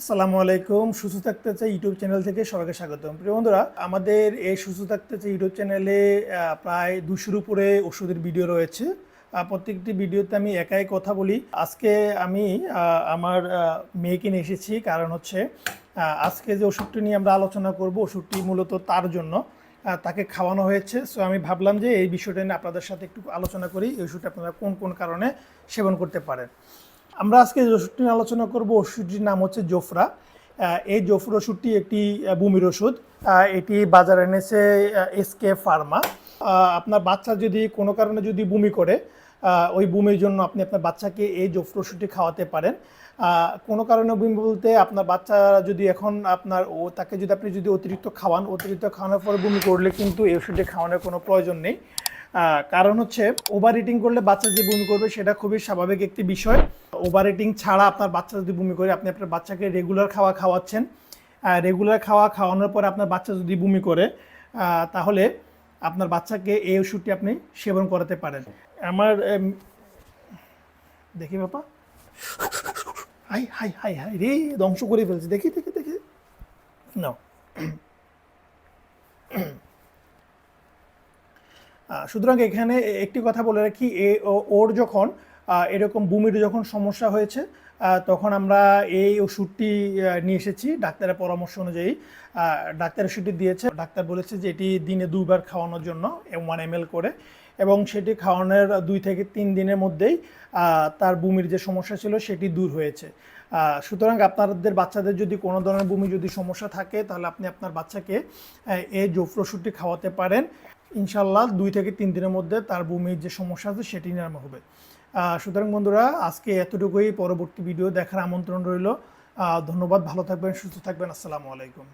আসসালামু আলাইকুম। সুস্থ থাকতে চাই ইউটিউব চ্যানেল থেকে সবাইকে স্বাগতম। প্রিয় বন্ধুরা, আমাদের এই সুস্থ থাকতে চাই ইউটিউব চ্যানেলে প্রায় দুশোর উপরে ওষুধের ভিডিও রয়েছে। প্রত্যেকটি ভিডিওতে আমি একাই কথা বলি। আজকে আমি আমার মেয়েকে নিয়ে এসেছি। কারণ হচ্ছে আজকে যে ওষুধটি নিয়ে আমরা আলোচনা করব, ওষুধটি মূলত তার জন্য তাকে খাওয়ানো হয়েছে। সো আমি ভাবলাম যে এই বিষয়টা নিয়ে আপনাদের সাথে একটু আলোচনা করি। এই ওষুধটা আপনারা কোন কোন কারণে সেবন করতে পারেন? আমরা আজকে যে ওষুধটি আলোচনা করব, ওষুধটির নাম হচ্ছে জোফরা। এই জোফর ওষুধটি একটি বুমির ওষুধ। এটি বাজারে এনেছে এসকে ফার্মা। আপনার বাচ্চা যদি কোনো কারণে যদি বুমি করে ওই বমির জন্য আপনি আপনার বাচ্চাকে এই জোফর ওষুধটি খাওয়াতে পারেন। কোনো কারণে বমি বলতে আপনার বাচ্চা যদি এখন আপনার ও, তাকে যদি আপনি যদি অতিরিক্ত খাওয়ান, অতিরিক্ত খাওয়ানোর পরে বমি করলে কিন্তু এই ওষুধটি খাওয়ানোর কোনো প্রয়োজন নেই। কারণ হচ্ছে ওভার ইটিং করলে বাচ্চা যে বমি করবে সেটা খুবই স্বাভাবিক একটি বিষয়। ওভার ইটিং ছাড়া আপনার বাচ্চা যদি বমি করে আপনি আপনার বাচ্চাকে রেগুলার খাওয়া খাওয়াচ্ছেন। রেগুলার খাওয়া খাওয়ানোর পরে আপনার বাচ্চা যদি বমি করে তাহলে আপনার বাচ্চাকে এই ওষুধটি আপনি সেবন করাতে পারেন। আমার দেখি বাপা হাই হাই হাই হাই রে ধ্বংস করে ফেলছে। দেখি দেখি দেখি। আহ, সুতরাং এখানে একটি কথা বলে রাখি, এ ওর যখন এরকম বুমির যখন সমস্যা হয়েছে তখন আমরা এই ওষুধটি নিয়ে এসেছি। ডাক্তারের পরামর্শ অনুযায়ী ডাক্তার ওষুধটি দিয়েছে। ডাক্তার বলেছে যে এটি দিনে দুইবার খাওয়ানোর জন্য ওয়ান এম করে। এবং সেটি খাওয়ানোর দুই থেকে তিন দিনের মধ্যেই তার বুমির যে সমস্যা ছিল, সেটি দূর হয়েছে। সুতরাং আপনাদের বাচ্চাদের যদি কোনো ধরনের বমি যদি সমস্যা থাকে, তাহলে আপনি আপনার বাচ্চাকে এই জোফর ওষুধটি খাওয়াতে পারেন। ইনশাল্লাহ দুই থেকে তিন দিনের মধ্যে তার বমির যে সমস্যা আছে সেটি নিরাময় হবে। সুতরাং বন্ধুরা, আজকে এতটুকুই। পরবর্তী ভিডিও দেখার আমন্ত্রণ রইল। ধন্যবাদ, ভালো থাকবেন, সুস্থ থাকবেন। আসসালামু আলাইকুম।